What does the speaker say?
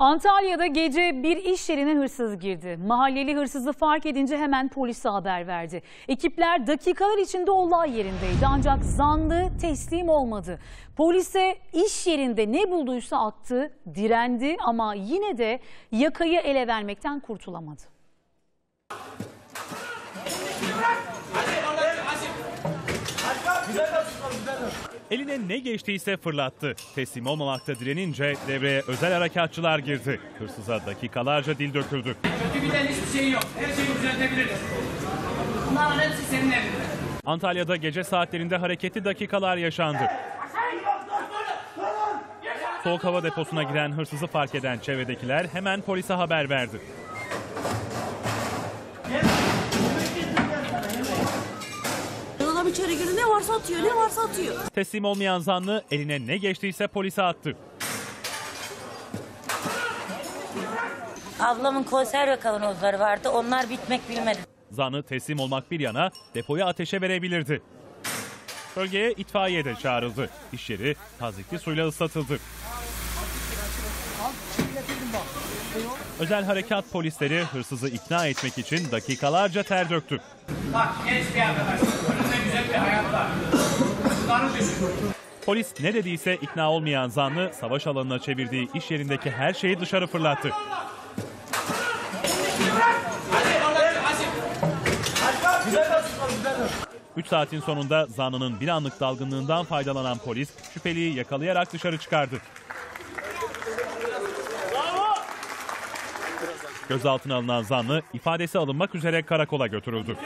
Antalya'da gece bir iş yerine hırsız girdi. Mahalleli hırsızı fark edince hemen polise haber verdi. Ekipler dakikalar içinde olay yerindeydi ancak zanlı teslim olmadı. Polise iş yerinde ne bulduysa attı, direndi ama yine de yakayı ele vermekten kurtulamadı. Eline ne geçtiyse fırlattı. Teslim olmamakta direnince devreye özel harekatçılar girdi. Hırsıza dakikalarca dil döküldü. Kötü giden hiçbir şey yok. Her şeyi düzeltebiliriz. Bunların hepsi senin elinde. Antalya'da gece saatlerinde hareketli dakikalar yaşandı. Soğuk hava deposuna giren hırsızı fark eden çevredekiler hemen polise haber verdi. İçeri giriyor ne varsa atıyor ne varsa atıyor. Teslim olmayan zanlı eline ne geçtiyse polise attı. Ablamın konserve kavanozları vardı. Onlar bitmek bilmedi. Zanlı teslim olmak bir yana depoyu ateşe verebilirdi. Bölgeye itfaiye de çağrıldı. İş yeri tazikli suyla ıslatıldı. Özel harekat polisleri hırsızı ikna etmek için dakikalarca ter döktü. Bak genç bir arkadaş. Polis ne dediyse ikna olmayan zanlı savaş alanına çevirdiği iş yerindeki her şeyi dışarı fırlattı. 3 saatin sonunda zanlının bir anlık dalgınlığından faydalanan polis şüpheliyi yakalayarak dışarı çıkardı. Gözaltına alınan zanlı ifadesi alınmak üzere karakola götürüldü.